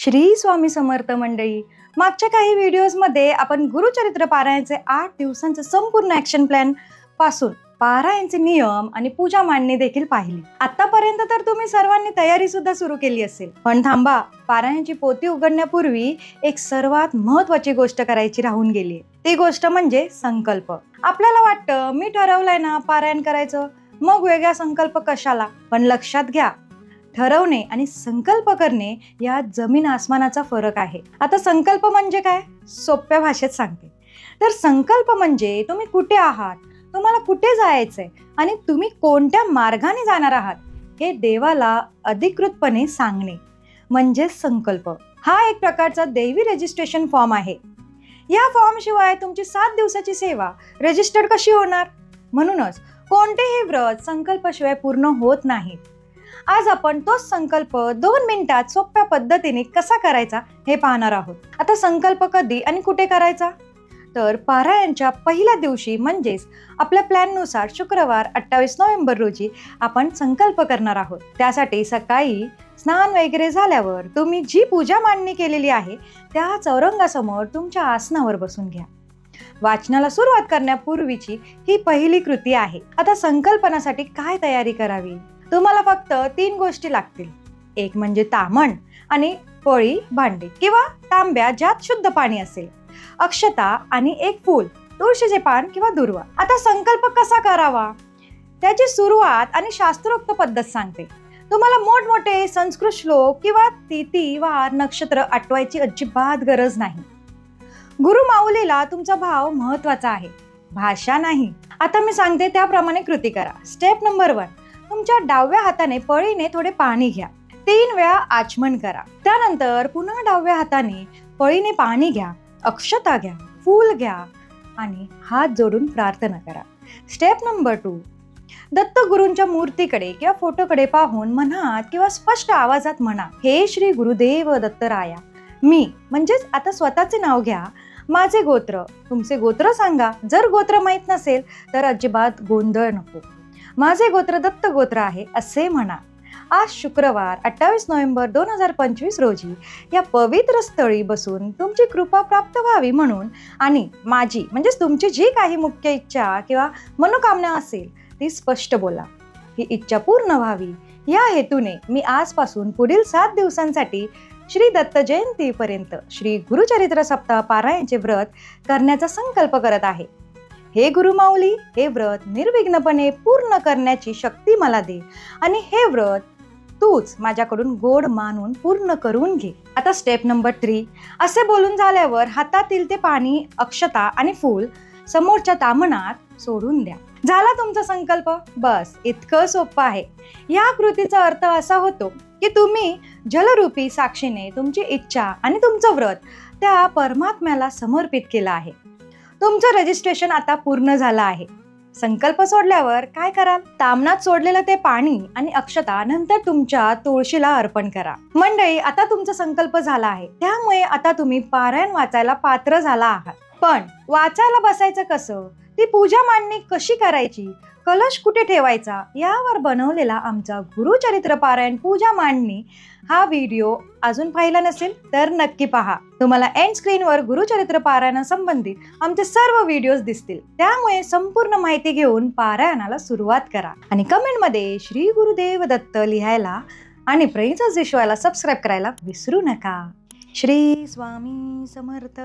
श्री स्वामी समर्थ मंडळी मागच्या काही व्हिडिओजमध्ये आपण गुरुचरित्र पारायणचे आठ दिवसांचं संपूर्ण ॲक्शन प्लॅनपासून पारायणचे नियम आणि पूजा मांडणी देखील पाहिली. आतापर्यंत तर तुम्ही सर्वांनी तयारी सुद्धा सुरू केली असेल. पण थांबा पारायणची पोती उघडण्यापूर्वी एक सर्वात महत्वाची गोष्ट करायची राहून गेली ती गोष्ट म्हणजे संकल्प. आपल्याला वाटतं मी ठरवलंय ना पारायण करायचं. मग वेगळा संकल्प कशाला? पण लक्षात घ्या ठरवणे आणि संकल्प करणे यात जमीन आसमानाचा फरक आहे. आता संकल्प म्हणजे काय? सोप्या भाषेत सांगते. तर संकल्प म्हणजे तुम्ही कुठे आहात तुम्हाला कुठे जायचंय आणि तुम्ही कोणत्या मार्गाने जाणार आहात हे देवाला अधिकृतपणे सांगणे. म्हणजे संकल्प. हा एक प्रकारचा देवी रजिस्ट्रेशन फॉर्म आहे. या फॉर्मशिवाय तुमची सात दिवसाची सेवा रजिस्टर्ड कशी होणार? म्हणूनच कोणतेही व्रत संकल्पाशिवाय पूर्ण होत नाहीत. आज आपण तोच संकल्प दोन मिनिटात सोप्या पद्धतीने कसा करायचा हे पाहणार आहोत. आता संकल्प कधी आणि कुठे करायचा? तर पारायणच्या पहिल्या दिवशी म्हणजेच आपल्या प्लॅननुसार शुक्रवार अठ्ठावीस नोव्हेंबर रोजी आपण संकल्प करणार आहोत. त्यासाठी सकाळी स्नान वगैरे झाल्यावर तुम्ही जी पूजा मांडणी केलेली आहे त्या चौरंगासमोर तुमच्या आसनावर बसून घ्या. वाचनाला सुरुवात करण्यापूर्वीची ही पहिली कृती आहे. आता संकल्पनासाठी काय तयारी करावी? तुम्हाला फक्त तीन गोष्टी लागतील. एक म्हणजे तामण आणि पोळी भांडी किंवा तांब्या ज्यात शुद्ध पाणी असेल. अक्षता आणि एक फूल तुळशीचे पान किंवा दुर्वा. आता संकल्प कसा करावा? त्याची सुरुवात आणि शास्त्रोक्त पद्धत सांगते. तुम्हाला मोठमोठे संस्कृत श्लोक किंवा तिथी वार नक्षत्र आठवायची अजिबात गरज नाही. गुरु माऊलीला तुमचा भाव महत्त्वाचा आहे. भाषा नाही. आता मी सांगते त्याप्रमाणे कृती करा. स्टेप नंबर वन तुमच्या डाव्या हाताने पळीने थोडे पाणी घ्या. तीन वेळा आचमन करा. त्यानंतर पुन्हा डाव्या हाताने पळीने पाणी घ्या अक्षता घ्या फूल घ्या आणि हात जोडून प्रार्थना करा. स्टेप नंबर टू दत्तगुरूंच्या मूर्तीकडे किंवा फोटोकडे पाहून मनात किंवा स्पष्ट आवाजात म्हणा हे श्री गुरुदेव दत्तराया मी म्हणजेच आता स्वतःचे नाव घ्या माझे गोत्र तुमचे गोत्र सांगा. जर गोत्र माहीत नसेल तर अजिबात गोंधळ नको. माझे गोत्र दत्त गोत्र आहे असे म्हणा. आज शुक्रवार अठ्ठावीस नोव्हेंबर दोन हजार पंचवीस रोजी या पवित्र स्थळी बसून तुमची कृपा प्राप्त व्हावी म्हणून आणि माझी म्हणजेच तुमची जी काही मुख्य इच्छा किंवा मनोकामना असेल ती स्पष्ट बोला. ही इच्छा पूर्ण व्हावी. या हेतूने मी आजपासून पुढील सात दिवसांसाठी श्री दत्त जयंतीपर्यंत श्री गुरुचरित्र सप्ताह पारायणचे व्रत करण्याचा संकल्प करत आहे. हे गुरुमाऊली हे व्रत निर्विघ्नपणे पूर्ण करण्याची शक्ती मला दे. आणि हे व्रत तूच माझ्याकडून गोड मानून पूर्ण करून घे. आता स्टेप नंबर थ्री असे बोलून झाल्यावर हातातील ते पाणी अक्षता आणि फूल समोरच्या तामणात सोडून द्या. झाला तुमचा संकल्प? बस इतकं सोपं आहे. या कृतीचा अर्थ असा होतो की तुम्ही जलरूपी साक्षीने तुमची इच्छा आणि तुमचं व्रत त्या परमात्म्याला समर्पित केलं आहे. तुमचं रजिस्ट्रेशन आता पूर्ण झालं आहे. संकल्प सोडल्यावर काय कराल? तामनात सोडलेलं ते पाणी आणि अक्षता नंतर तुमच्या तुळशीला अर्पण करा. मंडळी आता तुमचा संकल्प झाला आहे. त्यामुळे आता तुम्ही पारायण वाचायला पात्र झाला आहात. पण वाचायला बसायचं कसं? ती पूजा मांडणी कशी करायची? कलश कुठे ठेवायचा? यावर बनवलेला आमचा गुरुचरित्र पारायण पूजा मांडणी. हा व्हिडिओ अजून पाहिला नसेल तर नक्की पहा. तुम्हाला एंड स्क्रीनवर गुरुचरित्र पारायणासंबंधित आमचे सर्व व्हिडिओज दिसतील. त्यामुळे संपूर्ण माहिती घेऊन पारायणाला सुरुवात करा. आणि कमेंटमध्ये श्री गुरुदेव दत्त लिहायला आणि प्रेमचा शिशवायला सबस्क्राईब करायला विसरू नका. श्री स्वामी समर्थ.